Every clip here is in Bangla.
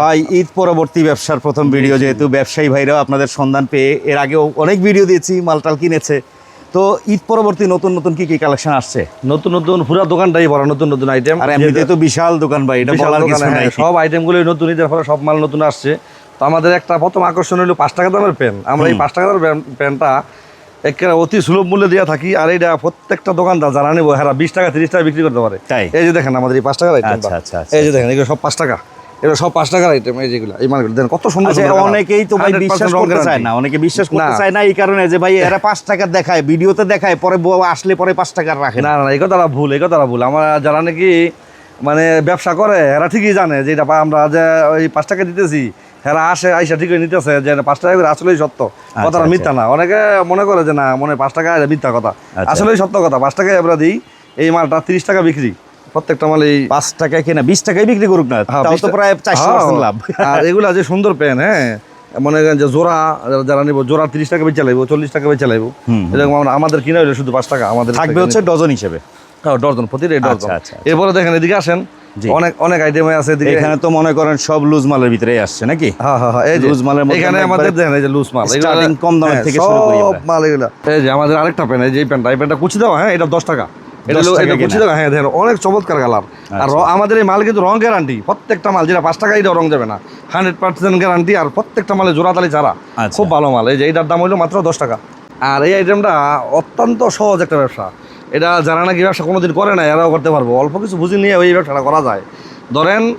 ভাই ঈদ পরবর্তী ব্যবসার প্রথম ভিডিও যেহেতু ব্যবসায়ী ভাইরাও আপনাদের সন্ধান পেয়ে এর আগেও অনেক ভিডিও দিয়েছি মালটাল কিনেছে। তো ঈদ পরবর্তী নতুন নতুন কি কি কালেকশন আসছে? নতুন নতুন পুরো দোকানটাই ভরা নতুন নতুন আইটেম আর এমনিতে তো বিশাল দোকান ভাই এটা বলার কিছু নাই। হ্যাঁ, সব আইটেমগুলো নতুন ঈদের ফলে সব মাল নতুন আসছে। তো আমাদের একটা প্রথম আকর্ষণ হলো পাঁচ টাকা দামের পেন আমরা এই পাঁচ টাকা দামের পেনটা একেবারে অতি সুলভ মূল্যে দিয়ে থাকি আর এটা প্রত্যেকটা দোকানদার যারা নেব হ্যাঁ বিশ টাকা তিরিশ টাকা বিক্রি করতে পারে? এই যে দেখেন আমাদের এই পাঁচ টাকার আইটেম আচ্ছা, আচ্ছা, আচ্ছা, এই যে দেখেন এগুলো সব পাঁচ টাকা। এগুলো সব পাঁচ টাকার আইটেম এই যেগুলো এই মালগুলো। দেখেন কত সুন্দর আচ্ছা অনেকেই তো ভাই বিশ্বাস করতে চায় না অনেকে বিশ্বাস করতে চায় না এই কারণে যে ভাই এরা পাঁচ টাকার দেখায় ভিডিওতে দেখায় পরে আসলে পরে পাঁচ টাকার রাখে না। না এই কথাটা ভুল এই কথাটা ভুল। আমার যারা নাকি মানে ব্যবসা করে এরা ঠিকই জানে যে এটা আমরা যে ওই পাঁচ টাকা দিতেছি এরা আসে আইসা ঠিকই নিতেছে যে পাঁচ টাকা করে আসলেই সত্য। কথাটা আচ্ছা। মিথ্যা না। অনেকে মনে করে যে না মনে পাঁচ টাকা মিথ্যা কথা। আচ্ছা। আসলেই সত্য কথা পাঁচ টাকায় আমরা দিই এই মালটা তিরিশ টাকা বিক্রি। প্রত্যেকটা মাল এই পাঁচ টাকায় কেনা বিশ টাকায় বিক্রি করুক না হ্যাঁ, তাও তো প্রায় চারশো হ্যাঁ, পার্সেন্ট লাভ। আর এগুলা যে সুন্দর পেন হ্যাঁ মনে করেন যে জোড়া যারা- নিবো জোড়া তিরিশ টাকা বেচে লাইবো চল্লিশ টাকা বেচে লাইবো। এরকম আমাদের কিনা হইলে শুধু পাঁচ টাকা আমাদের থাকবে হচ্ছে ডজন হিসেবে। হ্যাঁ, ডজন প্রতিটাই ডজন। আচ্ছা, আচ্ছা, আচ্ছা। এরপরে দেখেন এদিকে আসেন। অনেক অনেক আইটেম আছে এদিকে এখানে তো মনে করেন সব লুজ মালের ভিতরে আসছে নাকি? হ্যাঁ হ্যাঁ হ্যাঁ এই লুজ মালের মধ্যে এখানে আমাদের দেখেন এই যে লুজ মাল এগুলা- starting কম দামের হ্যাঁ, থেকে শুরু করি সব মাল এগুলা। এই যে আমাদের আরেকটা পেন এই যে পেনটা এই পেনটা কুচি দেওয়া হ্যাঁ এটা দশ টাকা। এটা 10 হলো- টাকা এটা কুচি হ্যাঁ দেখেন অনেক চমৎকার কালার। আর আমাদের এই মাল কিন্তু রং গ্যারান্টি প্রত্যেকটা মাল যেটা পাঁচ টাকা এটাও রং যাবে না। হান্ড্রেড পার্সেন্ট গ্যারান্টি আর প্রত্যেকটা মালে জোড়া তালি ছাড়া আচ্ছা। খুব ভালো মাল। এই যে এইটার দাম হলো মাত্র দশ টাকা। আর এই আইটেমটা অত্যন্ত সহজ একটা ব্যবসা। এটা যারা নাকি ব্যবসা কোনোদিন করে না এরাও করতে পারব। অল্প কিছু বুঝে নিয়ে ওই ব্যবসাটা করা যায়। ধরেন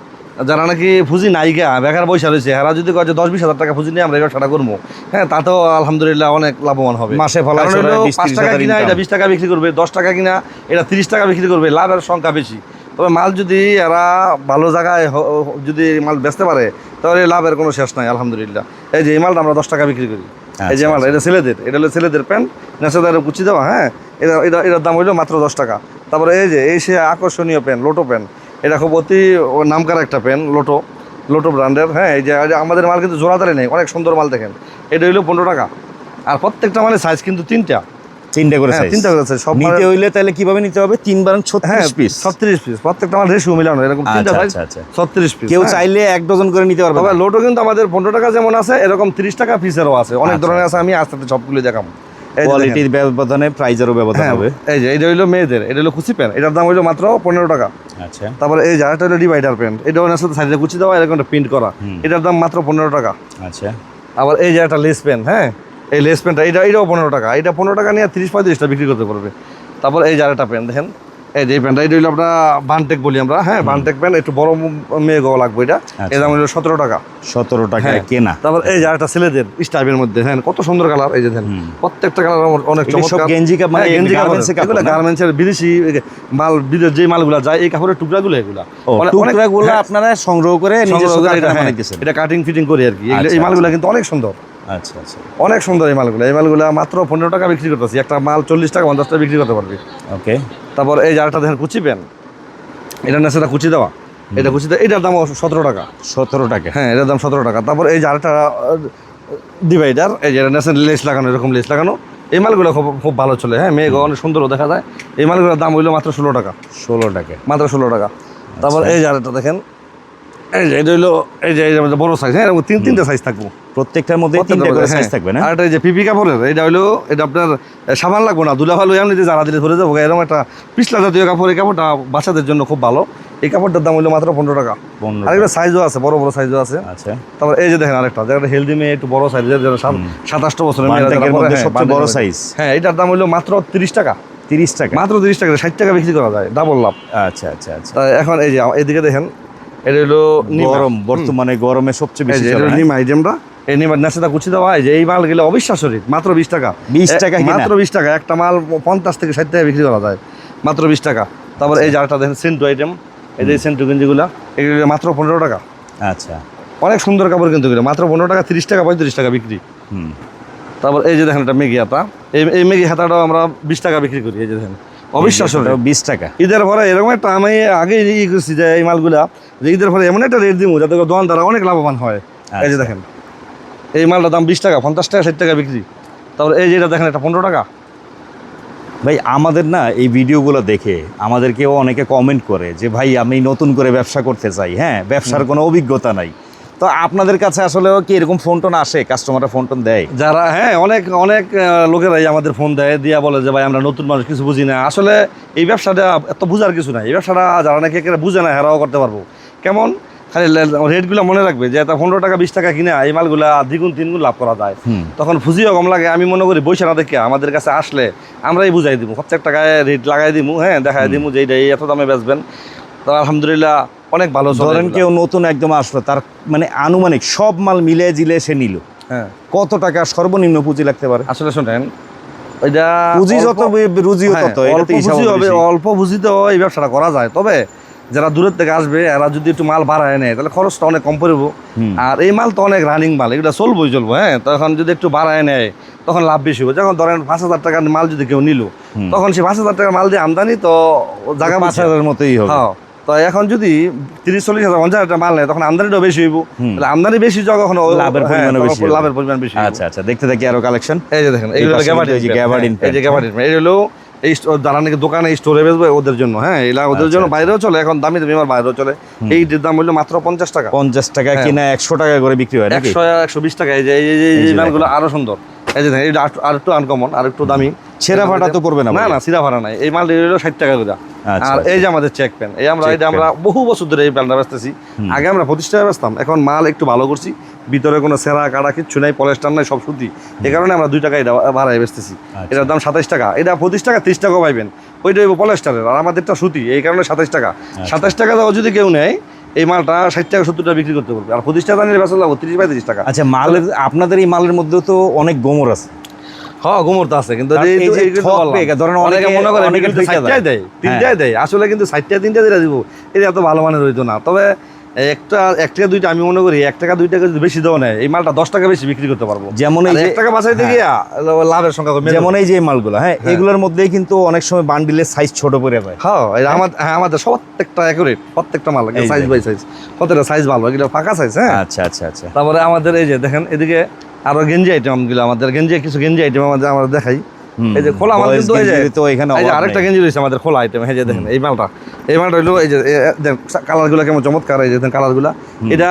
যারা নাকি পুঁজি নাইকা বেকার পয়সা রয়েছে এরা যদি কয় যে দশ বিশ হাজার টাকা পুঁজি নিয়ে আমরা ব্যবসাটা করব হ্যাঁ তাতেও আলহামদুলিল্লাহ অনেক লাভবান হবে। মাসে ফলায় কারণ সরায় হলো 20 পাঁচ টাকা কিনা এটা বিশ টাকা বিক্রি করবে দশ টাকা কিনা এটা তিরিশ টাকা বিক্রি করবে লাভের সংখ্যা বেশি। তবে মাল যদি এরা ভালো জায়গায় যদি মাল বেচতে পারে তাহলে লাভের কোনো শেষ নাই আলহামদুলিল্লাহ। এই যে এই মালটা আমরা দশ টাকা বিক্রি করি। এই যে মাল এটা ছেলেদের এটা হলো ছেলেদের প্যান্ট নেশাদারে কুচি দেওয়া হ্যাঁ এটা এটা এটার দাম হইল মাত্র দশ টাকা। তারপরে এই যে এই সে আকর্ষণীয় প্যান্ট লোটো প্যান্ট এটা খুব অতি নামকার একটা পেন লোটো লোটো ব্র্যান্ডের হ্যাঁ এই যে আমাদের মাল কিন্তু জোড়াতারে নেই অনেক সুন্দর মাল দেখেন। এটা হইল পনেরো টাকা। আর প্রত্যেকটা মালের সাইজ কিন্তু তিনটা। তিনটা করে হ্যাঁ তিনটা করে সব নিতে হইলে তাহলে কীভাবে নিতে হবে? তিন বারং হ্যাঁ ছত্রিশ পিস ছত্রিশ পিস প্রত্যেকটা আমার রেশিও মিলানো এরকম তিনটা সাইজ আচ্ছা, আচ্ছা। ছত্রিশ পিস কেউ চাইলে এক ডজন করে নিতে পারবে তবে লোটো কিন্তু আমাদের পনেরো টাকা যেমন আছে এরকম তিরিশ টাকা পিসেরও আছে। অনেক আচ্ছা। ধরনের আছে আমি আস্তে আস্তে সবগুলো দেখাবো। কোয়ালিটির ব্যবধানে প্রাইজেরও ব্যবধান হ্যাঁ হবে। এই যে এটা হলো মেয়েদের এটা হলো কুচি প্যান্ট এটার দাম মাত্র পনেরো টাকা। আচ্ছা। তারপরে এই যে আরেকটা হলো ডিভাইডার প্যান্ট এটা সাথে সাইডে কুচি দেওয়া এরকম প্রিন্ট করা। এটার দাম মাত্র পনেরো টাকা। আচ্ছা। আবার এই যে একটা লেস প্যান্ট হ্যাঁ? এই লেস প্যান্টটা এটা এটাও পনেরো টাকা। এটা পনেরো টাকা নিয়ে তিরিশ পঁয়ত্রিশটা বিক্রি করতে পারবে। তারপর এই যে আরেকটা প্যান্ট দেখেন। এই যে প্যান্টটা এটা হইল আমরা বানটেক বলি আমরা হ্যাঁ বানটেক প্যান্ট একটু বড় মেয়ে গো লাগবে এটা। এর দাম হইল সতেরো টাকা। সতেরো টাকায় হ্যাঁ। কেনা। তারপর এই যে একটা ছেলেদের স্টাইপের মধ্যে হ্যাঁ কত সুন্দর কালার এই যে দেখেন প্রত্যেকটা কালার অনেক চমৎকার। গেঞ্জি কাপ- মানে হ্যাঁ, গেঞ্জি না? গার্মেন্টসের বিদেশি মাল বিদেশ যে মালগুলা যায় এই কাপড়ের টুকরাগুলো এগুলা। অনেক- টুকরাগুলো হ্যাঁ, আপনারা সংগ্রহ করে এটা, কাটিং ফিটিং করি আর কি। আচ্ছা, এই মালগুলা কিন্তু অনেক সুন্দর। আচ্ছা আচ্ছা। অনেক সুন্দর এই মালগুলো। এই মালগুলা মাত্র পনেরো টাকা বিক্রি করতেছি। একটা মাল চল্লিশ টাকা পঞ্চাশ টাকা বিক্রি করতে পারবি। ওকে তারপর এই আরেকটা দেখেন কুচি প্যান এটা নেশাটা কুচি দেওয়া। এটা কুচি দেওয়া এটার দাম সতেরো টাকা। সতেরো টাকা। হ্যাঁ এটার দাম সতেরো টাকা। তারপর এই আরেকটা ডিভাইডার এই যে নেশন লেস লাগানো এরকম লেস লাগানো। এই মালগুলো খুব খুব ভালো চলে। হ্যাঁ মেয়ে অনেক সুন্দরও দেখা যায়। এই মালগুলোর দাম হইল মাত্র ষোলো টাকা। ষোলো টাকা। মাত্র ষোলো টাকা। তারপর এই যে আরেকটা দেখেন এই যে এটা হইল এই যে আমাদের বড় সাইজ হ্যাঁ? তিন তিনটে সাইজ থাকব। প্রত্যেকটার মধ্যে তিনটা করে সাইজ থাকবে না? আর এটা এই যে পিপি কাপড়ের এটা হলো এটা আপনার সাবান লাগবে না দুলা ভালো এমনিতে যারা দিলে ধরে যাব। এরকম একটা পিছলা জাতীয় কাপড় এই কাপড়টা বাচ্চাদের জন্য খুব ভালো। এই কাপড়টার দাম হলো মাত্র পনেরো টাকা। পনেরো আর এগুলো সাইজও আছে বড় বড় সাইজও আছে। আচ্ছা। তারপর এই যে দেখেন আরেকটা যেটা হেলদি মেয়ে একটু বড় সাইজের যেটা সাতাশটা বছরের মধ্যে হ্যাঁ, বড় সাইজ হ্যাঁ এটার দাম হলো মাত্র তিরিশ টাকা। তিরিশ টাকা। মাত্র তিরিশ টাকা ষাট টাকা বিক্রি করা যায় ডাবল লাভ আচ্ছা আচ্ছা আচ্ছা। এখন এই যে এদিকে দেখেন এটা হলো। গরম বর্তমানে গরমে সবচেয়ে বেশি হ্যাঁ? নিমা আইটেমটা এই নিমার নেশাটা কুচি দেওয়া এই যে এই মাল গেলে অবিশ্বাস্য রেট মাত্র বিশ টাকা। 20 এ- টাকা মাত্র বিশ টাকা একটা মাল পঞ্চাশ থেকে ষাট টাকা বিক্রি করা যায় মাত্র বিশ টাকা। তারপর এই যে আরেকটা দেখেন সেন্টু আইটেম এই যে সেন্টু গেঞ্জিগুলা এগুলো মাত্র পনেরো টাকা। আচ্ছা। অনেক সুন্দর কাপড় কিন্তু এগুলো মাত্র পনেরো টাকা তিরিশ টাকা পঁয়ত্রিশ টাকা বিক্রি। হুম। তারপর এই যে দেখেন একটা মেগি হাতা এই এই মেগি হাতাটাও আমরা বিশ টাকা বিক্রি করি এই যে দেখেন। অবিশ্বাস্য। rate। বিশ টাকা। ঈদের পরে এরকম একটা আমি আগে ই করছি যে এই মালগুলা যে ঈদের পরে এমন একটা রেট দিব যাতে করে দোকানদার অনেক লাভবান হয়। এই যে আচ্ছা। দেখেন এই মালটার দাম বিশ টাকা পঞ্চাশ টাকা ষাট টাকা বিক্রি। তারপর এই যে এটা দেখেন এটা পনেরো টাকা। ভাই আমাদের না এই ভিডিওগুলো দেখে আমাদেরকেও অনেকে কমেন্ট করে যে ভাই আমি নতুন করে ব্যবসা করতে চাই। হ্যাঁ ব্যবসার কোনো অভিজ্ঞতা নাই। তো আপনাদের কাছে আসলে কি এরকম ফোন টোন আসে? কাস্টমাররা ফোন টোন দেয়? যারা হ্যাঁ অনেক অনেক লোকেরাই আমাদের ফোন দেয়। দিয়া বলে যে ভাই আমরা নতুন মানুষ কিছু বুঝি না। আসলে এই ব্যবসাটা এত বুঝার কিছু নাই। এই ব্যবসাটা যারা নাকি একেবারে বুঝে না হেরাও করতে পারব। কেমন? খালি রেটগুলো মনে রাখবে যে এটা পনেরো টাকা বিশ টাকা কিনে এই মালগুলা দ্বিগুণ তিনগুণ লাভ করা যায়। তখন ফুজিও কম লাগে। আমি মনে করি বৈশা না দেখে আমাদের কাছে আসলে আমরাই বুঝাই দিব প্রত্যেক টাকায় রেট লাগাই দিব হ্যাঁ দেখাই দিব যে এই এত দামে বেচবেন। তো আলহামদুলিল্লাহ অনেক ভালো ধরেন কেউ নতুন একদম আসলো তার মানে আনুমানিক সব মাল মিলে জিলে সে নিল। হ্যাঁ। কত টাকা সর্বনিম্ন পুঁজি লাগতে পারে? আসলে শোনেন ওইটা পুঁজি যত বে- হ্যাঁ, তত পুঁজি হবে অল্প পুঁজিতেও এই ব্যবসাটা করা যায়। তবে যারা দূরের থেকে আসবে এরা যদি একটু মাল বাড়ায় নেয় তাহলে খরচটা অনেক কম পড়ব। আর এই মাল তো অনেক রানিং মাল এগুলো চলবোই চলবো হ্যাঁ? তখন যদি একটু বাড়ায় নেয় তখন লাভ বেশি হবে। যখন ধরেন পাঁচ হাজার টাকার মাল যদি কেউ নিল তখন সে পাঁচ হাজার টাকার মাল দিয়ে আমদানি তো জায়গা পাঁচ হাজারের মতোই হবে। হ্যাঁ। তো এখন যদি তিরিশ চল্লিশ হাজার পঞ্চাশ হাজার মাল নেয় তখন আমদানিটাও বেশি হইব। তাহলে আমদানি বেশি যখন লাভের হ্যাঁ, পরিমাণও তখন বেশি লাভের পরিমাণ বেশি আচ্ছা আচ্ছা দেখতে থাকি আরও কালেকশন এই যে দেখেন এই এইগুলো গ্যাবার্ডিন এই যে গ্যাবার্ডিন এই যে গ্যাবার্ডিন এই হলো এই স্টো- যারা নাকি দোকানে স্টোরে বেচবে ওদের জন্য হ্যাঁ এলা ওদের আচ্ছা, জন্য বাইরেও চলে এখন দামি দামি আমার বাইরেও চলে। এইটির দাম হলো মাত্র পঞ্চাশ টাকা। পঞ্চাশ টাকা হ্যাঁ। কিনা একশো টাকা করে বিক্রি হয় একশো একশো বিশ টাকা। এই যে এই যে- এই এই মালগুলো আরও সুন্দর। এই যে দেখেন, এটা আর- একটু আনকমন আর একটু দামি। ছেঁড়া ফাটা তো পড়বে না না? না সিরা ভাড়া নাই। এই মাল ষাট টাকা করে। আচ্ছা, আর আচ্ছা। এই যে আমাদের চেক পেন এই আমরা এটা আমরা বহু বছর ধরে এই প্যান্টটা বেচতেছি আগে আমরা টাকা বেচতাম এখন মাল একটু ভালো করছি ভিতরে কোনো সেরা কাটা কিচ্ছু নাই পলেস্টার নাই সব সুতি। এই কারণে আমরা দুই টাকা এটা ভাড়ায় বেচতেছি। আচ্ছা। এটার দাম সাতাইশ টাকা। এটা পঁচিশ টাকা ত্রিশ টাকাও পাইবেন। ওইটা হইব পলেস্টারের আর আমাদেরটা সুতি এই কারণে সাতাইশ টাকা। আচ্ছা। সাতাইশ টাকা দাও যদি কেউ নেয় এই মালটা ষাট টাকা সত্তর টাকা বিক্রি করতে পারবে। আর টাকা নিলে বেচা লাগবে তিরিশ পঁয়ত্রিশ টাকা। আচ্ছা মালের আপনাদের এই মালের মধ্যেও তো অনেক গোমর আছে। হ্যাঁ গোমর তো আছে কিন্তু কারণ এই- এই যে এই কিন্তু ঠক বললাম। পেয়ে, ধরেন অনেকে অনেকে- মনে করে কিন্তু ঠইকা দেয়। দেয় তিনটাই দেয়। আসলে কিন্তু ষাটটা তিনটা দিয়ে দিব। এটা এত ভালো মানের হইতো না। তবে একটা এক টাকা দুইটা আমি মনে করি এক টাকা দুই টাকা যদি বেশি দেওয়া নেয় এই মালটা দশ টাকা বেশি বিক্রি করতে পারব। যেমন এই যে এক টাকা বাঁচাইতে গিয়া লাভের সংখ্যা কমে যেমন এই যে মালগুলো হ্যাঁ এগুলোর মধ্যেই কিন্তু অনেক সময় বান্ডিলের সাইজ ছোট পড়ে যায়। হ্যাঁ আমাদের হ্যাঁ। আমাদের প্রত্যেকটা অ্যাকুরেট প্রত্যেকটা মাল সাইজ বাই সাইজ প্রত্যেকটা সাইজ ভালো এগুলো ফাঁকা সাইজ হ্যাঁ। আচ্ছা আচ্ছা আচ্ছা। তারপরে আমাদের এই যে দেখেন এদিকে আরও গেঞ্জি আইটেমগুলো আমাদের গেঞ্জি কিছু গেঞ্জি আইটেম আমাদের আমরা দেখাই। এই যে খোলা মাল কিন্তু এই যে তো এখানে এই যে আরেকটা গেঞ্জি রয়েছে আমাদের খোলা আইটেম হ্যাঁ যে দেখেন এই মালটা। এই মালটা হলো এই যে কালারগুলা কেমন চমৎকার এই যে কালারগুলা এটা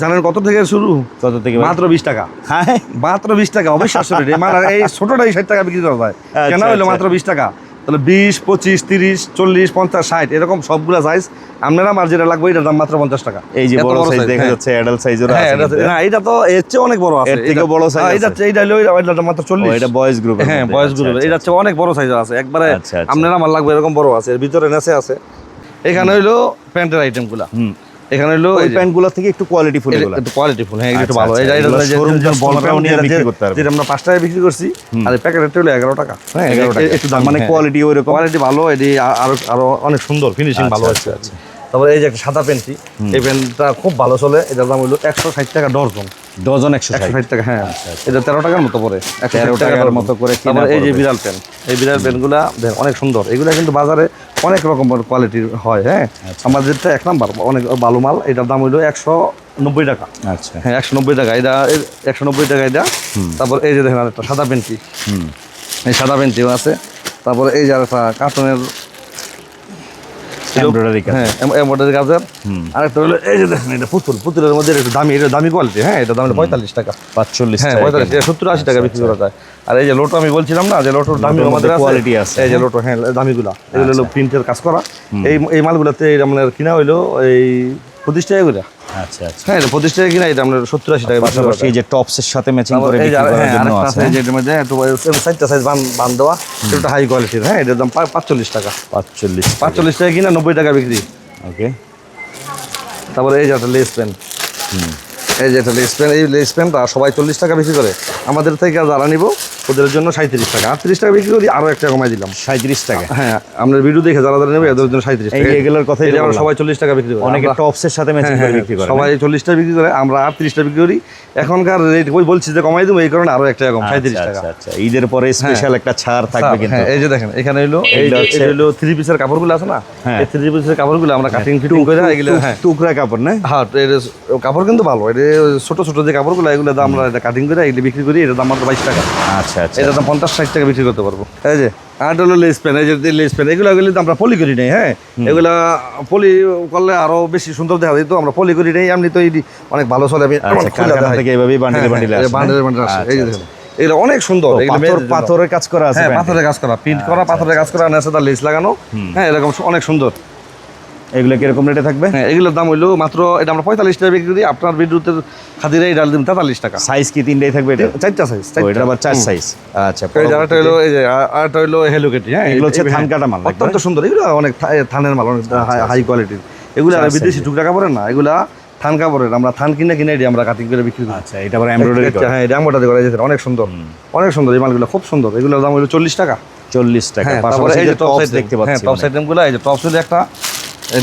জানেন কত থেকে শুরু? কত থেকে মাত্র বিশ টাকা। হ্যাঁ। মাত্র বিশ টাকা অবশ্যই এই মাল এই ছোটটাই ষাট টাকা বিক্রি করা হয় কেন হলো। মাত্র বিশ টাকা। তাহলে বিশ পঁচিশ তিরিশ চল্লিশ পঞ্চাশ ষাট এরকম সবগুলা সাইজ আপনারা মার যেটা লাগবে এটার দাম মাত্র পঞ্চাশ টাকা। এই যে বড় সাইজ দেখা হ্যাঁ। যাচ্ছে অ্যাডাল্ট সাইজেরও হ্যাঁ আছে এটা না এটা তো এর চেয়ে অনেক বড় আছে। এটা- বড় সাইজ হ্যাঁ, এটা। এইটা হলো এটা মাত্র চল্লিশ। এটা বয়েজ গ্রুপ হ্যাঁ বয়স গ্রুপের এটা হচ্ছে অনেক বড় সাইজ আছে। একবারে আচ্ছা, আচ্ছা। আপনার আমার লাগবে এরকম বড় আছে এর ভিতরে নেসে আছে। এখানে হইল প্যান্টের আইটেমগুলা। হুম। এখানে হইল ওই প্যান্টগুলো থেকে একটু কোয়ালিটি ফুল এগুলো। কোয়ালিটি ফুল হ্যাঁ একটু আচ্ছা, ভালো। আচ্ছা, এটা এটা এগুলো যে- নিয়ে বিক্রি করতে পারবে। যেটা আমরা পাঁচ টাকায় বিক্রি করছি আর এই প্যাকেটটা হলো এগারো টাকা। হ্যাঁ এগারো টাকা। একটু দাম মানে কোয়ালিটি ওইরকম কোয়ালিটি ভালো এটি আরও আরও অনেক সুন্দর ফিনিশিং ভালো আচ্ছা, আছে। তারপরে এই যে একটা সাদা প্যান্টটি এই প্যান্টটা খুব ভালো চলে। এটার দাম হলো একশো ষাট টাকা ডর্জন ডজন একশো ষাট। টাকা হ্যাঁ। এটা তেরো টাকার মতো 13 ষাট টাকার মতো। করে এই যে বিড়াল পেন এই বিড়াল পেনগুলা অনেক সুন্দর। এগুলা কিন্তু বাজারে অনেক রকম কোয়ালিটির হয় হ্যাঁ? আচ্ছা। আমাদেরটা এক নাম্বার অনেক ভালো মাল এটার দাম হইল একশো নব্বই টাকা। আচ্ছা। হ্যাঁ একশো নব্বই টাকা এটা একশো নব্বই টাকা এটা। তারপর এই যে দেখেন আরেকটা সাদা পেন্টি। হুম। এই সাদা পেন্টিও আছে। তারপরে এই যে একটা কার্টনের এমব্রয়ডারি কাজ হ্যাঁ এমব্রয়ডারি কাজের আরেকটা হলো এই যে দেখেন এটা পুতুল। পুতুলের মধ্যে একটু দামি এটা দামি কোয়ালিটি হ্যাঁ? এটা দাম পঁয়তাল্লিশ টাকা। পাঁচচল্লিশ হ্যাঁ পঁয়তাল্লিশ সত্তর আশি টাকা বিক্রি করা যায়। আর এই যে লোটো আমি বলছিলাম না যে লোটোর দামি আমাদের কোয়ালিটি আছে এই যে লোটো হ্যাঁ দামিগুলা এগুলো হলো প্রিন্টের কাজ করা। এই এই মালগুলোতে আপনার কিনা হইল এই পঁচিশ টাকা করে। আচ্ছা আচ্ছা। হ্যাঁ পঁচিশ টাকা কিনা এটা আপনার সত্তর আশি টাকা পাশাপাশি এই যে টপসের সাথে ম্যাচিং করে এই যে বিক্রি আর- করার হ্যাঁ, মধ্যে একটু সাইজ বান দেওয়া এটা হাই কোয়ালিটির হ্যাঁ এটার দাম পাঁচচল্লিশ টাকা। পাঁচচল্লিশ পাঁচচল্লিশ টাকা কিনা নব্বই টাকা বিক্রি। ওকে তারপরে এই যে একটা লেস পেন এই যে লেস পেন এই লেস প্যান্টটা সবাই চল্লিশ টাকা বেশি করে। আমাদের থেকে যারা নিব ওদের জন্য সাঁত্রিশ টাকা। আটত্রিশ টাকা বিক্রি করি আরও একটা কমাই দিলাম। সাঁত্রিশ টাকা? হ্যাঁ আমরা ভিডিও দেখে যারা যারা নেবে ওদের জন্য সাঁত্রিশ টাকা। এগুলোর এটা আমরা সবাই চল্লিশ টাকা বিক্রি করি। অনেকে টপসের সাথে ম্যাচিং হ্যাঁ, করে হ্যাঁ, বিক্রি করে। সবাই চল্লিশটা বিক্রি করে আমরা আটত্রিশটা বিক্রি করি। এখনকার রেট ওই বলছি যে কমাই দেবো এই কারণে আরও একটা কম সাঁত্রিশ আচ্ছা, টাকা। আচ্ছা আচ্ছা ঈদের পরে স্পেশাল একটা ছাড় থাকবে কিন্তু। হ্যাঁ, এই যে দেখেন এখানে হইল এই এটা হইল থ্রি পিসের কাপড়গুলো আছে না? হ্যাঁ। এই থ্রি পিসের কাপড়গুলো আমরা কাটিং ফিটিং করে এগুলো হ্যাঁ। টুকরা কাপড় না? হ্যাঁ এর কাপড় কিন্তু ভালো এটা ছোট ছোট যে কাপড়গুলো এগুলো দাম আমরা কাটিং করে এগুলো বিক্রি করি এটার দাম মাত্র বাইশ টাকা। আচ্ছা আচ্ছা। পঞ্চাশ ষাট টাকা বিক্রি করতে পারব। এই যে আর হলো লেস পেন এই যে লেস পেন এগুলো এগুলো আমরা পলি করি নাই হ্যাঁ? এগুলা পলি করলে আরও বেশি সুন্দর দেখা যেত আমরা পলি করি নাই এমনি তো এই অনেক ভালো চলে আমি আচ্ছা কারখানা থেকে এভাবেই বান্ডিলে বান্ডিলে আসে বান্ডেল বান্ডেল আসে। এই যে আচ্ছা, এগুলো অনেক সুন্দর। পাথরের কাজ করা আছে হ্যাঁ পাথরের কাজ করা প্রিন্ট করা পাথরের কাজ করা নেশে তার লেস লাগানো। হ্যাঁ এরকম অনেক সুন্দর। এগুলো কীরকম রেটে থাকবে? হ্যাঁ এগুলোর দাম হইল মাত্র এটা আমরা পঁয়তাল্লিশ টাকা বিক্রি করি। আপনার বিদ্যুতের খাতিরে এই ডাল দিন তেতাল্লিশ টাকা। সাইজ কি তিনটাই থাকবে এটা? চারটা সাইজ এটা আবার চার সাইজ আচ্ছা আরেকটা হলো এই যে আর- আরেকটা হলো হেলো কেটি হ্যাঁ? এগুলো হচ্ছে থান কাটা মাল, অত্যন্ত সুন্দর। এগুলো অনেক থানের মাল অনেক হাই কোয়ালিটির এগুলো আর বিদেশি। টুকরা কাপড়ের না এগুলা থান কাপড়ের। আমরা থান কিনে কিনে এটি আমরা কাটিং করে বিক্রি করি। আচ্ছা এটা আবার এমব্রয়ডারি একটা, হ্যাঁ এটা এমব্রয়ডারি করা যেতে অনেক সুন্দর। অনেক সুন্দর এই মালগুলো খুব সুন্দর। এগুলোর দাম হলো চল্লিশ টাকা। চল্লিশ টাকা হ্যাঁ তারপরে এই যে টপস টপস দেখতে হ্যাঁ পাচ্ছি টপস আইটেমগুলো এই যে টপস হলো একটা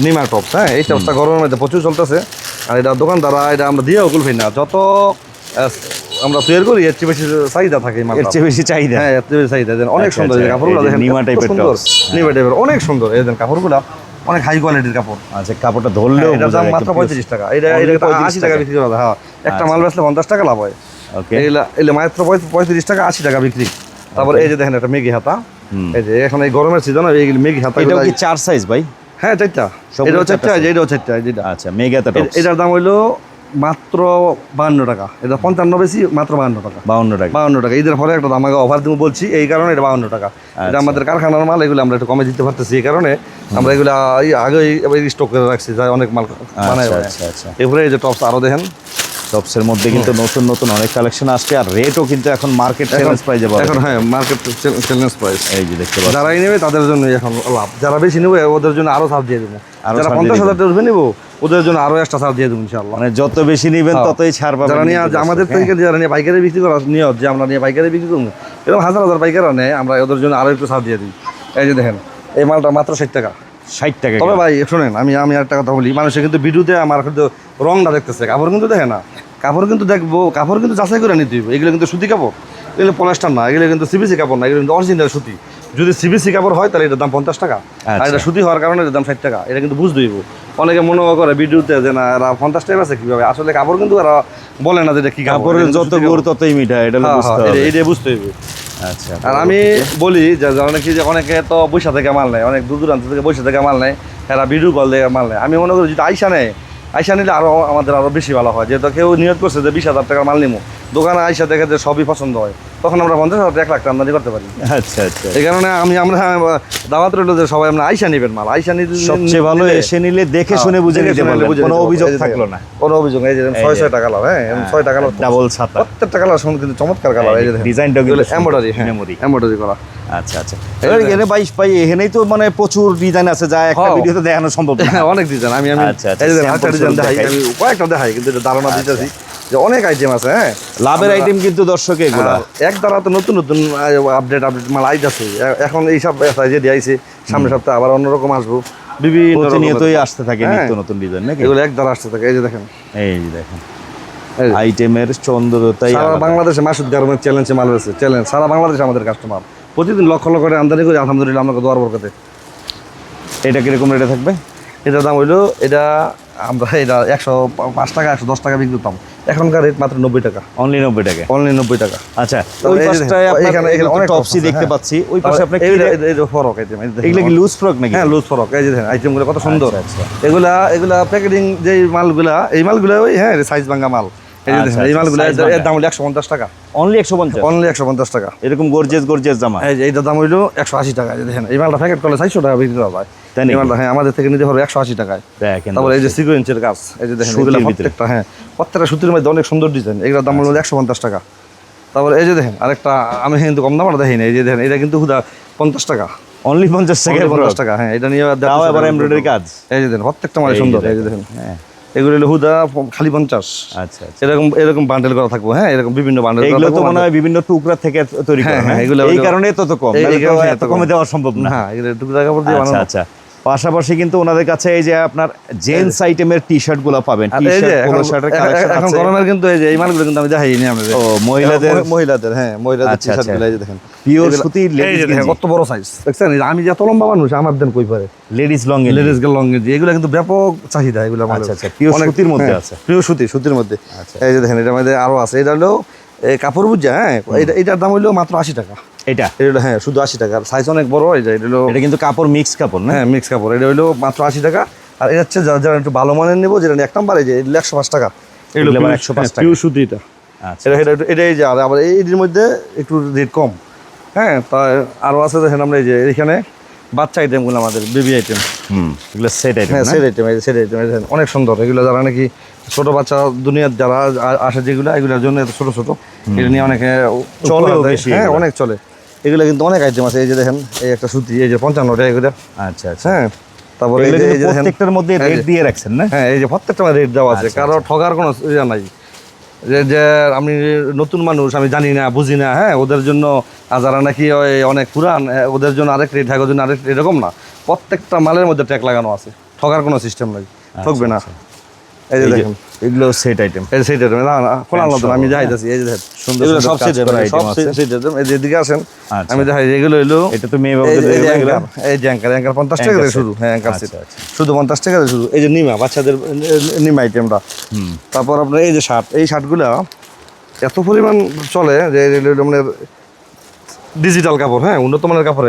নিমার টপস হ্যাঁ? এই টপসটা গরমের মধ্যে প্রচুর চলতেছে। আর এটা দোকানদাররা এটা আমরা দিয়েও কুলফি না। যত আমরা তৈরি করি এর চেয়ে বেশি চাহিদা থাকে এর চেয়ে বেশি চাহিদা। হ্যাঁ এর চেয়ে বেশি চাহিদা। অনেক আচ্ছা, সুন্দর আচ্ছা, কাপড়গুলো দেখেন নিমা টাইপের সুন্দর। নিমা টাইপের অনেক সুন্দর। এই দেন কাপড়গুলো অনেক হাই কোয়ালিটির কাপড়। আচ্ছা কাপড়টা ধরলেও এটার দাম মাত্র পঁয়ত্রিশ টাকা। এটা এটা আশি টাকা। বিক্রি করা হ্যাঁ। একটা মাল বেচলে পঞ্চাশ টাকা লাভ হয়। ওকে। এগুলা মাত্র পঁয়ত্রিশ টাকা আশি টাকা বিক্রি। তারপর এই যে দেখেন একটা মেঘি হাতা। এই যে এখন এই গরমের সিজন এই মেঘি হাতা এটাও কি চার সাইজ ভাই? হ্যাঁ চারটা। এটাও চারটা এটাও চারটা যেটা আচ্ছা মেগাতে এটার দাম হইল মাত্র বাহান্ন টাকা। এটা পঞ্চান্ন বেশি মাত্র বাহান্ন টাকা। 52 টাকা। বাহান্ন টাকা। ঈদের ফলে একটা আমাকে অফার দিব বলছি এই কারণে এটা বাহান্ন টাকা। আচ্ছা। এটা আমাদের কারখানার মাল এগুলো আমরা একটু কমে দিতে পারতেছি এই কারণে আমরা এগুলো এই আগে স্টক করে রাখছি যাই অনেক মাল বানায় আচ্ছা আচ্ছা আচ্ছা। এরপরে এই যে টপস আরও দেখেন। টপসের মধ্যে কিন্তু নতুন নতুন অনেক কালেকশন আসছে আর রেটও কিন্তু এখন মার্কেট চ্যালেঞ্জ প্রাইজে পাবে এখন হ্যাঁ মার্কেট চ্যালেঞ্জ প্রাইস এই যে দেখতে পাচ্ছেন যারাই নেবে তাদের জন্য এখন লাভ। যারা বেশি নেবে ওদের জন্য আরও ছাড় দিয়ে দেবো। আরও যারা পঞ্চাশ। হাজার টাকা নেব ওদের জন্য আরও একটা ছাড় দিয়ে দেবো ইনশাআল্লাহ। মানে যত বেশি নিবেন হ্যাঁ। ততই ছাড় পাবেন যারা নিয়ে আমাদের থেকে যারা নিয়ে পাইকারি বিক্রি করা নিয়ত যে আমরা নিয়ে পাইকারি বিক্রি করব এরকম হাজার হাজার পাইকাররা নেয় আমরা ওদের জন্য আরও একটু ছাড় দিয়ে দিই। এই যে দেখেন এই মালটা মাত্র ষাট টাকা। ষাট টাকা তবে ভাই শোনেন আমি আমি একটা কথা বলি মানুষের কিন্তু ভিডিওতে আমার কিন্তু রংটা দেখতেছে কাপড় কিন্তু দেখে না। কাপড় কিন্তু দেখব কাপড় কিন্তু যাচাই করে নিতে হবে এগুলো কিন্তু সুতি কাপড়। এগুলো পলাস্টার না এগুলো কিন্তু সিবিসি কাপড় না এগুলো কিন্তু অরিজিনাল সুতি। যদি সিবিসি কাপড় হয় তাহলে এটার দাম পঞ্চাশ টাকা। আর আচ্ছা। এটা সুতি হওয়ার কারণে এটার দাম ষাট টাকা এটা কিন্তু বুঝতে হইব। অনেকে মনে করে ভিডিওতে যে না এরা পঞ্চাশ টাকা আছে কীভাবে? আসলে কাপড় কিন্তু এরা বলে না যে এটা কি কাপড় কাপড়ের যত গুড় ততই মিঠা এটা হলো হ্যাঁ, বুঝতে হ্যাঁ, হবে। আচ্ছা আর আমি বলি যে অনেকে নাকি যে অনেকে তো বৈশা থেকে মাল নেয় অনেক দূর দূরান্ত থেকে বৈশা থেকে মাল নেয় এরা ভিডিও কল থেকে মাল নেয়। আমি মনে করি যদি আইসা নেয় আইসা নিলে আরও আমাদের আরও বেশি ভালো হয়। যেহেতু কেউ নিয়োগ করছে যে বিশ হাজার টাকার মাল নিমো। দোকানে আইসা দেখে যে সবই পছন্দ হয়। তখন আমরা পঞ্চাশ হাজার টাকা এক লাখ টাকা আমদানি করতে পারি। আচ্ছা আচ্ছা। এই কারণে আমি আমরা দাওয়াত রইল যে সবাই আমরা আইসা নিবেন মাল আইসা নিতে সবচেয়ে ভালো এসে নিলে দেখে শুনে বুঝে নিতে পারলেন বুঝে কোনো অভিযোগ থাকল না। কোনো অভিযোগ এই যে ছয়। ছয় টাকা লাভ হ্যাঁ এরকম ছয় টাকা লাভ ডাবল ছাতা প্রত্যেকটা কালার শুনুন কিন্তু চমৎকার কালার এই যে দেখেন। ডিজাইনটাও কিন্তু এমব্রয়ডারি হ্যাঁ। এমব্রয়ডারি করা। আচ্ছা আচ্ছা। এখানে বাইশ পাই এখানেই তো মানে প্রচুর ডিজাইন আছে যা একটা হ্যাঁ। ভিডিওতে দেখানো সম্ভব না। হ্যাঁ, অনেক ডিজাইন আমি আমি আচ্ছা, আচ্ছা, কয়েকটা দেখাই কিন্তু এটা ধারণা দিতেছি যে অনেক আইটেম আছে হ্যাঁ? লাভের আইটেম কিন্তু দর্শক এগুলা। এক দ্বারা তো নতুন নতুন আপডেট আপডেট মাল আইতাছে। এ- এখন এইসব যে দিয়েছে সামনের সপ্তাহে আবার অন্যরকম আসব। বিভিন্ন প্রতিনিয়তই আসতে থাকে হ্যাঁ। নিত্য নতুন ডিজাইন নাকি? এগুলো এক দ্বারা আসতে থাকে এই যে দেখেন। এই যে দেখেন। আইটেমের চন্দ্রতাই সারা বাংলাদেশে মাসুদ গার্মেন্ট চ্যালেঞ্জে মাল রয়েছে। চ্যালেঞ্জ সারা বাংলাদেশে আমাদের কাস্টমার প্রতিদিন লক্ষ লক্ষ করে আমদানি করি আলহামদুলিল্লাহ আমাকে দোয়ার বরকতে। এটা কীরকম রেটে থাকবে? এটার দাম হইল এটা আমরা এটা একশো পাঁচ টাকা একশো দশ টাকা বিক্রি করতাম। এখনকার রেট মাত্র নব্বই টাকা। অনলি নব্বই টাকা? অনলি নব্বই টাকা। আচ্ছা ওই পাশটায় এখানে- এখানে অনেক টপসি দেখতে হ্যাঁ। পাচ্ছি। ওই পাশে আপনার ফরক দেখেন। এগুলো কি লুজ ফ্রক নাকি? হ্যাঁ লুজ ফরক এই যে দেখেন আইটেমগুলো কত সুন্দর। আচ্ছা, এগুলা এগুলা প্যাকেটিং যে মালগুলা এই মালগুলা ওই হ্যাঁ সাইজ ভাঙ্গা মাল। এই যে আচ্ছা, দেখেন এই আচ্ছা, মালগুলা size এর- এর দাম হলো একশো পঞ্চাশ টাকা অনলি একশো পঞ্চাশ অনলি একশো পঞ্চাশ টাকা এরকম গর্জেস গর্জেস জামা এই এইটার দাম হইল একশো আশি টাকা দেখেন এই মালটা প্যাকেট করলে চারশো টাকা বিক্রি করা যায় এই মালটা হ্যাঁ আমাদের থেকে নিতে পারবে একশো আশি টাকায় তারপরে এই যে সিকোয়েন্সের কাজ এই যে দেখেন সুতির এগুলো ভিতরে। প্রত্যেকটা হ্যাঁ প্রত্যেকটা সুতির মধ্যে অনেক সুন্দর ডিজাইন এগুলোর দাম হলো একশো পঞ্চাশ টাকা তারপরে এই যে দেখেন আরেকটা আমি কিন্তু কম দাম দেখি না এই যে দেখেন এটা কিন্তু হুদা পঞ্চাশ টাকা অনলি পঞ্চাশ টাকা পঞ্চাশ টাকা হ্যাঁ এটা নিয়ে এমব্রয়ডারি কাজ এই যে দেখেন প্রত্যেকটা মানে সুন্দর এই যে দেখেন। দেখেন হ্যাঁ এগুলো হলো হুদা খালি পঞ্চাশ আচ্ছা আচ্ছা। এরকম এরকম বান্ডেল করা থাকব হ্যাঁ এরকম বিভিন্ন বান্ডেল এগুলো তো মনে হয় বিভিন্ন টুকরা থেকে তৈরি হ্যাঁ, করা হ্যাঁ, হ্যাঁ? এগুলো এই কারণে তো তো কম এত এত কমে দেওয়া সম্ভব না। হ্যাঁ এগুলো টুকরা কাপড় দিয়ে আচ্ছা আচ্ছা। পাশাপাশি কিন্তু ওনাদের কাছে এই যে আপনার জেন্টস আইটেমের টি শার্টগুলো পাবেন। টি শার্ট এখন- গরমের কিন্তু এই যে এই মালগুলো কিন্তু আমি দেখাই নি আমাদের ও মহিলাদের মহিলাদের হ্যাঁ মহিলাদের আচ্ছা, টি-শার্ট আচ্ছা। গুলো দেখেন। পিওর কত বড় সাইজ দেখছেন আমি যে এত লম্বা মানুষ আমার দেন কই পারে? লেডিস লং এ লেডিস গেল লং গেঞ্জি এগুলো কিন্তু ব্যাপক চাহিদা এগুলো আচ্ছা, আচ্ছা, pure সুতির মধ্যে আছে। পিওর সুতি সুতির মধ্যে। আচ্ছা। এই যে দেখেন এটার মধ্যে আরও আছে। এটা হলো কাপড় বুঝা হ্যাঁ এটা এটার দাম হইল মাত্র আশি টাকা। এটা? এটা হ্যাঁ শুধু আশি টাকা। সাইজ অনেক বড় যে এটা হলো এটা কিন্তু কাপড় মিক্স কাপড় না? হ্যাঁ মিক্স কাপড়। এটা হলো মাত্র আশি টাকা। আর এটা হচ্ছে যারা যারা একটু ভালো মানের নেব যেটা এক নাম্বার এই যে একশো পাঁচ টাকা। এগুলো আবার 105 টাকা। পিউ সুতি এটা আচ্ছা। এটা এটা এটা এই যে আর আবার এইটির মধ্যে একটু রেট কম। হ্যাঁ তা আরও আছে দেখেন আমরা এই যে এখানে বাচ্চা আইটেমগুলো আমাদের বেবি আইটেম হুম এগুলো সেট আইটেম হ্যাঁ সেট আইটেম সেট আইটেম অনেক সুন্দর। এগুলো যারা নাকি ছোট বাচ্চা দুনিয়ার যারা আসে যেগুলো এগুলোর জন্য এত ছোট ছোট এটা নিয়ে অনেকে। বেশি হ্যাঁ অনেক চলে। এগুলো কিন্তু অনেক আইটেম আছে এই যে দেখেন এই একটা সুতি এই যে পঞ্চান্ন টাকা এগুলো আচ্ছা আচ্ছা। হ্যাঁ তারপরে এই যে- প্রত্যেকটার মধ্যে রেট দিয়ে রাখছেন না? হ্যাঁ এই যে প্রত্যেকটা রেট দেওয়া আছে আচ্ছা, কারও ঠগার কোনো ইয়ে নাই। যে যে আমি নতুন মানুষ আমি জানি না বুঝি না হ্যাঁ ওদের জন্য আর যারা নাকি অনেক পুরান ওদের জন্য আরেক রেট থাকে ওদের জন্য আরেক এরকম না। প্রত্যেকটা মালের মধ্যে ট্যাগ লাগানো আছে ঠগার কোনো সিস্টেম নাই ঠকবে না। এই যে দেখেন এগুলো সেট আইটেম এই সেই দেখেন না না খোলা আলাদা আমি যাইতেছি এই যে দেখেন সুন্দর এগুলো সব করা সব item আছে। এই আসেন আচ্ছা। আমি দেখাই এগুলো এটা তো মেয়ে বাবুদের এই যে অ্যাঙ্কার, অ্যাঙ্কার পঞ্চাশ টাকা set। শুরু হ্যাঁ অ্যাঙ্কার আচ্ছা, সেট আচ্ছা। শুধু পঞ্চাশ টাকা থেকে শুরু এই যে নিমা বাচ্চাদের নিমা আইটেমটা তারপর আপনার এই যে শার্ট এই শার্টগুলা এত পরিমাণ চলে যে মানে ডিজিটাল কাপড় হ্যাঁ উন্নত মানের কাপড়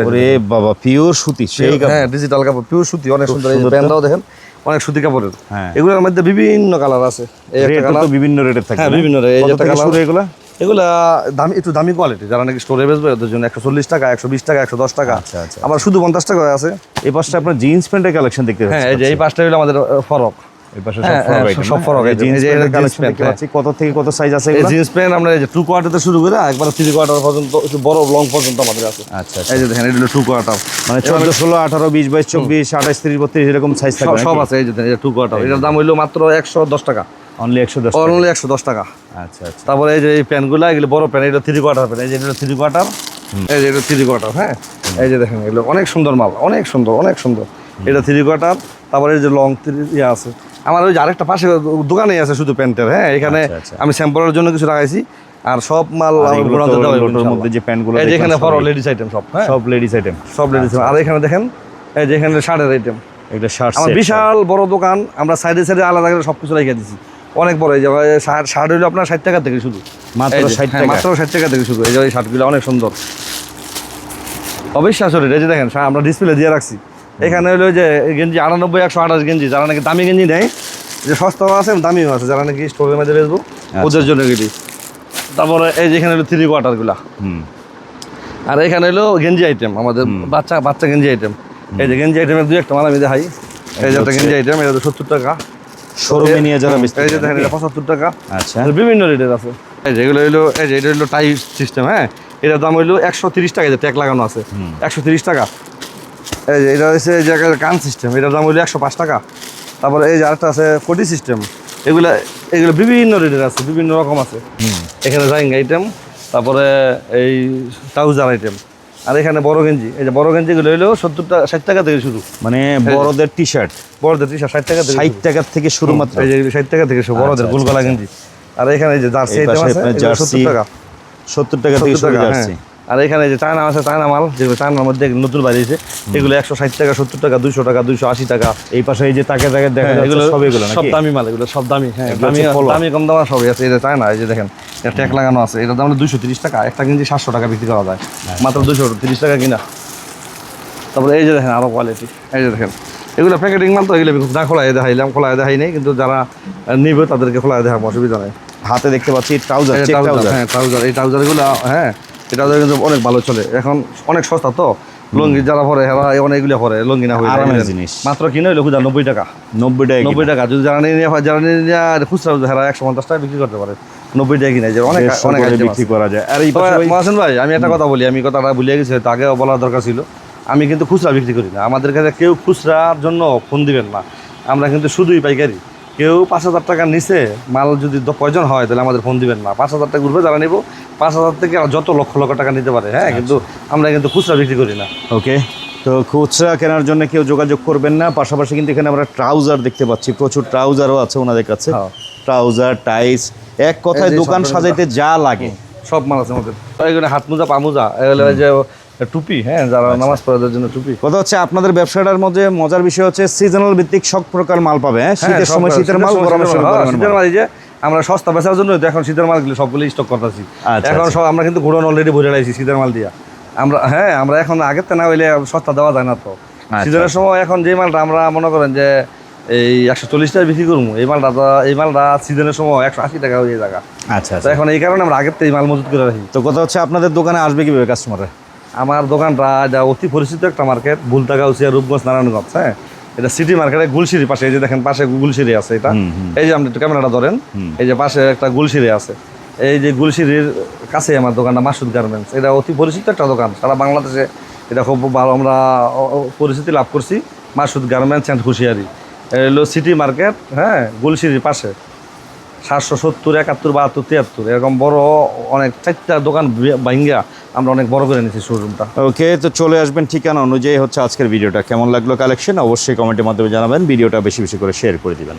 বাবা পিওর সুতি সেই হ্যাঁ ডিজিটাল কাপড় পিওর সুতি অনেক সুন্দর এই প্যান্টটাও দেখেন অনেক সুতি কাপড়ের। হ্যাঁ। এগুলোর মধ্যে বিভিন্ন কালার আছে। এই একটা কালার বিভিন্ন রেটের থাকে হ্যাঁ, বিভিন্ন। এই যে colour- শুরু এগুলো? এগুলা দামি একটু দামি কোয়ালিটি যারা নাকি স্টোরে বেচবে ওদের জন্য একশো চল্লিশ টাকা একশো বিশ টাকা একশো দশ টাকা। আচ্ছা, আচ্ছা, আবার শুধু পঞ্চাশ টাকা আছে। এই পাশটা আপনার জিন্স প্যান্টের কালেকশন দেখতে হ্যাঁ এই পাশটা হলো আমাদের ফরক। সব ফরক হ্যাঁ, কত থেকে কত সাইজ আছে জিন্স প্যান্ট আমরা এই যে টু কোয়ার্টার শুরু করে একবার থ্রি কোয়ার্টার পর্যন্ত একটু বড় লং পর্যন্ত আমাদের আছে আচ্ছা আচ্ছা এই যে দেখেন এটা হলো টু কোয়ার্টার মানে চোদ্দ ষোলো আঠারো বিশ বাইশ চব্বিশ আঠাশ তিরিশ বত্রিশ এরকম সাইজ সব সব আছে এই যে দেখেন, টু কোয়ার্টার এটার দাম হইল মাত্র একশো দশ টাকা অনলি একশো দশ অনলি একশো দশ টাকা আচ্ছা আচ্ছা তারপরে এই যে এই প্যান্টগুলো এগুলো বড় প্যান্ট এটা থ্রি কোয়ার্টার প্যান্ট এই যে এটা থ্রি কোয়ার্টার এই যে এটা থ্রি কোয়ার্টার হ্যাঁ এই যে দেখেন এগুলো অনেক সুন্দর মাল অনেক সুন্দর অনেক সুন্দর এটা থ্রি কোয়ার্টার তারপরে এই যে লং ইয়ে আছে আমার ওই আরেকটা পাশে দোকানেই আছে শুধু প্যান্টের হ্যাঁ? এখানে আচ্ছা, আচ্ছা। আমি স্যাম্পলের জন্য কিছু লাগাইছি। আর সব মাল। মধ্যে যে প্যান্টগুলো এখানে ফর লেডিস আইটেম সব হ্যাঁ? সব লেডিস আইটেম সব লেডিস আর এখানে দেখেন এই যে এখানে শার্টের আইটেম শার্ট আমার বিশাল বড় দোকান আমরা সাইডে সাইডে আলাদা করে সব কিছু রেখে দিছি। অনেক বড় এই যে শার্ট শার্ট হইল আপনার ষাট টাকা থেকে শুধু মাত্র 60 হ্যাঁ, টাকা? মাত্র ষাট টাকা থেকে শুধু এই যে এই শার্টগুলো অনেক সুন্দর। অবশ্যই আসলে এই যে দেখেন আমরা ডিসপ্লে দিয়ে রাখছি। এখানে হলো যে গেঞ্জি আটানব্বই একশো আঠাশ গেঞ্জি যারা নাকি দামি গেঞ্জি নেয় যে সস্তাও আছে দামিও আছে যারা নাকি স্টোরের মধ্যে বেচবো ওদের জন্য গেলি তারপরে এই যে এখানে হলো থ্রি কোয়ার্টারগুলা আর এখানে হলো গেঞ্জি আইটেম আমাদের বাচ্চা বাচ্চা গেঞ্জি আইটেম এই যে গেঞ্জি আইটেমের দু একটা মাল আমি দেখাই। এই যে একটা গেঞ্জি আইটেম এটা সত্তর টাকা। শোরুমে নিয়ে যারা এই যে দেখেন এটা পঁচাত্তর টাকা। আচ্ছা। বিভিন্ন রেটের আছে। এই যে এগুলো হইল এই যে এটা হইল টাই সিস্টেম হ্যাঁ? এটার দাম হইল একশো তিরিশ টাকা যে ট্যাগ লাগানো আছে। একশো তিরিশ টাকা। এই যে এটা হচ্ছে এই যে কান সিস্টেম এটার দাম হইল একশো পাঁচ টাকা। তারপরে এই যে আরেকটা আছে কোটি সিস্টেম এগুলো এগুলো বিভিন্ন রেটের আছে বিভিন্ন রকম আছে। এখানে জাইং আইটেম তারপরে এই ট্রাউজার আইটেম আর এখানে বড় গেঞ্জি। এই যে বড় গেঞ্জিগুলো হইল সত্তর টাকা ষাট টাকা থেকে শুরু। মানে বড়দের টি শার্ট বড়দের টি শার্ট ষাট টাকা থেকে ষাট টাকার থেকে শুরু মাত্র। এই যে ষাট টাকা থেকে শুরু বড়দের আচ্ছা, গোলগলা আচ্ছা, গেঞ্জি। আর এখানে এই যে জার্সি আইটেম আছে জার্সি, সত্তর টাকা। সত্তর টাকা থেকে শুরু যাচ্ছে হ্যাঁ। আর এখানে যে চায়না আছে চায়না মাল যেগুলো চায়নার মধ্যে নতুন বাড়িয়েছে এগুলো একশো ষাট টাকা সত্তর টাকা দুইশো টাকা দুইশো আশি টাকা। এই পাশে এই যে তাকে তাকে দেখা হ্যাঁ, এগুলো সব এগুলো সব দামি মাল এগুলো সব দামি। হ্যাঁ দামি দামি কম দামা সবই আছে। এটা চায়না এই যে দেখেন এটা ট্যাগ লাগানো আছে। এটার দাম দুইশো তিরিশ টাকা একটা কেজি সাতশো টাকা বিক্রি করা যায়। মাত্র দুশো তিরিশ টাকা কিনা। তারপরে এই যে দেখেন আরও কোয়ালিটি এই যে দেখেন এগুলো প্যাকেটিং মাল তো এগুলো না খোলায় দেখাইলাম খোলায় দেখাই নেই কিন্তু যারা নিবে তাদেরকে খোলায় দেখাবো অসুবিধা নেই। হাতে দেখতে পাচ্ছি ট্রাউজার যে ট্রাউজার হ্যাঁ ট্রাউজার এই ট্রাউজারগুলো হ্যাঁ ট্রাউজার কিন্তু অনেক ভালো চলে। এখন অনেক সস্তা তো। লঙ্গি যারা পরে হেরা অনেকগুলো পরে লঙ্গি না হয়ে আরামের জিনিস। মাত্র কিনে হইল খুদা নব্বই টাকা। নব্বই টাকা নব্বই টাকা। যদি যারা নিয়ে হয়, যারা নিয়ে খুচরা হেরা একশো পঞ্চাশ টাকা বিক্রি করতে পারে। নব্বই টাকা কিনে। যে অনেক অনেক বিক্রি করা যায়। আর এই মহাসেন ভাই আমি একটা কথা বলি আমি কথাটা ভুলে গেছি আগেও বলার দরকার ছিল। আমি কিন্তু খুচরা বিক্রি করি না। আমাদের কাছে কেউ খুচরার জন্য ফোন দিবেন না। আমরা কিন্তু শুধুই পাইকারি। কেউ পাঁচ হাজার টাকার নিচে মাল যদি প্রয়োজন হয় তাহলে আমাদের ফোন দিবেন না। পাঁচ হাজার টাকা গ্রুপে যারা নিব পাঁচ হাজার থেকে যত লক্ষ লক্ষ টাকা নিতে পারে হ্যাঁ? কিন্তু আমরা কিন্তু খুচরা বিক্রি করি না। ওকে তো খুচরা কেনার জন্য কেউ যোগাযোগ করবেন না। পাশাপাশি কিন্তু এখানে আমরা ট্রাউজার দেখতে পাচ্ছি। প্রচুর ট্রাউজারও আছে ওনাদের কাছে। হ্যাঁ। ট্রাউজার টাইস এক কথায় দোকান সাজাইতে যা লাগে। সব মাল আছে আমাদের। এগুলো হাত মোজা পা মোজা এগুলো যে টুপি হ্যাঁ যারা নামাজ পড়াদের জন্য টুপি। কথা হচ্ছে আপনাদের ব্যবসাটার মধ্যে মজার বিষয় হচ্ছে সিজনাল ভিত্তিক সব প্রকার মাল পাবে হ্যাঁ? শীতের সময় শীতের মাল গরমের সময় মাল, হ্যাঁ, শীতের মাল যে আমরা সস্তা বেচার জন্য এখন শীতের মালগুলো সবগুলো স্টক করতেছি। আচ্ছা, এখন আচ্ছা। সব আমরা কিন্তু ঘুরন অলরেডি ভরে লাইছি শীতের মাল দিয়া। আমরা হ্যাঁ আমরা এখন আগের না হইলে সস্তা দেওয়া যায় না তো। আচ্ছা। সিজনের সময় এখন যে মালটা আমরা মনে করেন যে এই একশো চল্লিশ টাকা বিক্রি করব এই মালটা তো এই মালটা সিজনের সময় একশো আশি টাকা হয়ে জায়গা আচ্ছা আচ্ছা। এখন এই কারণে আমরা আগের থেকে মাল মজুত করে রাখি। তো কথা হচ্ছে আপনাদের দোকানে আসবে কীভাবে কাস্টমাররা আমার দোকানটা যা অতি পরিচিত একটা মার্কেট ভুলতাগাউসিয়া রূপগঞ্জ নারায়ণগঞ্জ হ্যাঁ? এটা সিটি মার্কেটে গুলশিরি পাশে এই যে দেখেন পাশে গুলশিরি আছে এটা। এই যে আপনি একটু ক্যামেরাটা ধরেন এই যে পাশে একটা গুলশিরি আছে। এই যে গুলশিরির কাছে আমার দোকানটা মাসুদ গার্মেন্টস এটা অতি পরিচিত একটা দোকান। সারা বাংলাদেশে এটা খুব ভালো আমরা পরিচিতি লাভ করছি। মাসুদ গার্মেন্টস অ্যান্ড হুঁশিয়ারি। এটা হলো সিটি মার্কেট হ্যাঁ? গুলশিরির পাশে। সাতশো সত্তর, একাত্তর, বাহাত্তর, তিয়াত্তর। এরকম বড় অনেক চারটা দোকান ভাঙ্গা আমরা অনেক বড় করে নিয়েছি শোরুমটা ওকে, তো চলে আসবেন ঠিকানা অনুযায়ী হচ্ছে আজকের ভিডিওটা। কেমন লাগল কালেকশন অবশ্যই কমেন্টের মাধ্যমে জানাবেন। ভিডিওটা বেশি বেশি করে শেয়ার করে দিবেন।